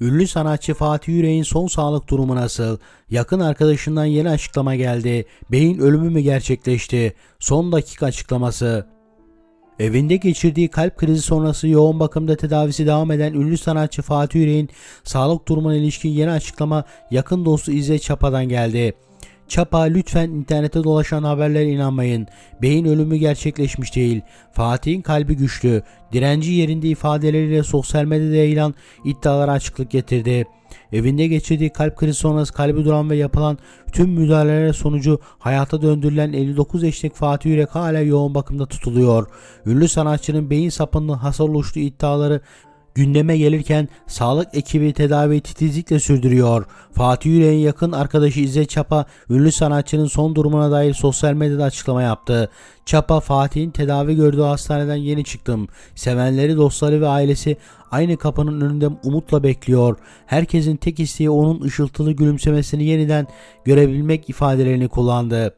Ünlü sanatçı Fatih Yüreğin son sağlık durumu nasıl? Yakın arkadaşından yeni açıklama geldi. Beyin ölümü mü gerçekleşti? Son dakika açıklaması. Evinde geçirdiği kalp krizi sonrası yoğun bakımda tedavisi devam eden ünlü sanatçı Fatih Yüreğin sağlık durumuna ilişkin yeni açıklama yakın dostu İzzet Çapa'dan geldi. Çapa lütfen internette dolaşan haberlere inanmayın. Beyin ölümü gerçekleşmiş değil. Fatih'in kalbi güçlü. Direnci yerinde ifadeleriyle sosyal medyada yayılan iddialara açıklık getirdi. Evinde geçirdiği kalp krizi sonrası kalbi duran ve yapılan tüm müdahaleler sonucu hayata döndürülen 59 yaşındaki Fatih Yürek hala yoğun bakımda tutuluyor. Ünlü sanatçının beyin sapının hasar oluştuğu iddiaları gündeme gelirken sağlık ekibi tedaviyi titizlikle sürdürüyor. Fatih Yüreğin yakın arkadaşı İzzet Çapa ünlü sanatçının son durumuna dair sosyal medyada açıklama yaptı. Çapa Fatih'in tedavi gördüğü hastaneden yeni çıktım. Sevenleri, dostları ve ailesi aynı kapının önünde umutla bekliyor. Herkesin tek isteği onun ışıltılı gülümsemesini yeniden görebilmek ifadelerini kullandı.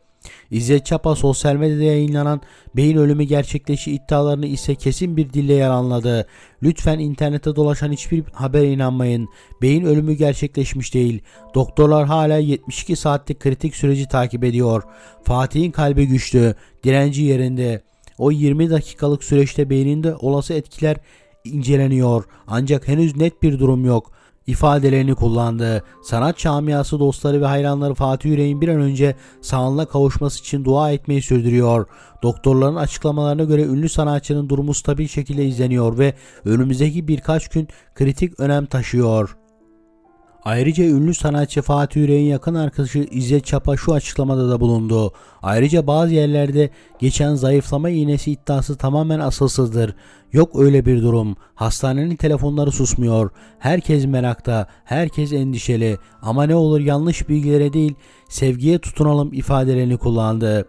İzzet Çapa sosyal medyada yayınlanan beyin ölümü gerçekleşi iddialarını ise kesin bir dille yalanladı. Lütfen internette dolaşan hiçbir habere inanmayın. Beyin ölümü gerçekleşmiş değil. Doktorlar hala 72 saatlik kritik süreci takip ediyor. Fatih'in kalbi güçlü, direnci yerinde. O 20 dakikalık süreçte beyninde olası etkiler inceleniyor. Ancak henüz net bir durum yok ifadelerini kullandı. Sanat camiası dostları ve hayranları Fatih Yüreğin bir an önce sağlığına kavuşması için dua etmeyi sürdürüyor. Doktorların açıklamalarına göre ünlü sanatçının durumu stabil şekilde izleniyor ve önümüzdeki birkaç gün kritik önem taşıyor. Ayrıca ünlü sanatçı Fatih Yüreğin yakın arkadaşı İzzet Çapa şu açıklamada da bulundu. Ayrıca bazı yerlerde geçen zayıflama iğnesi iddiası tamamen asılsızdır. Yok öyle bir durum. Hastanenin telefonları susmuyor. Herkes merakta, herkes endişeli. Ama ne olur yanlış bilgilere değil, sevgiye tutunalım ifadelerini kullandı.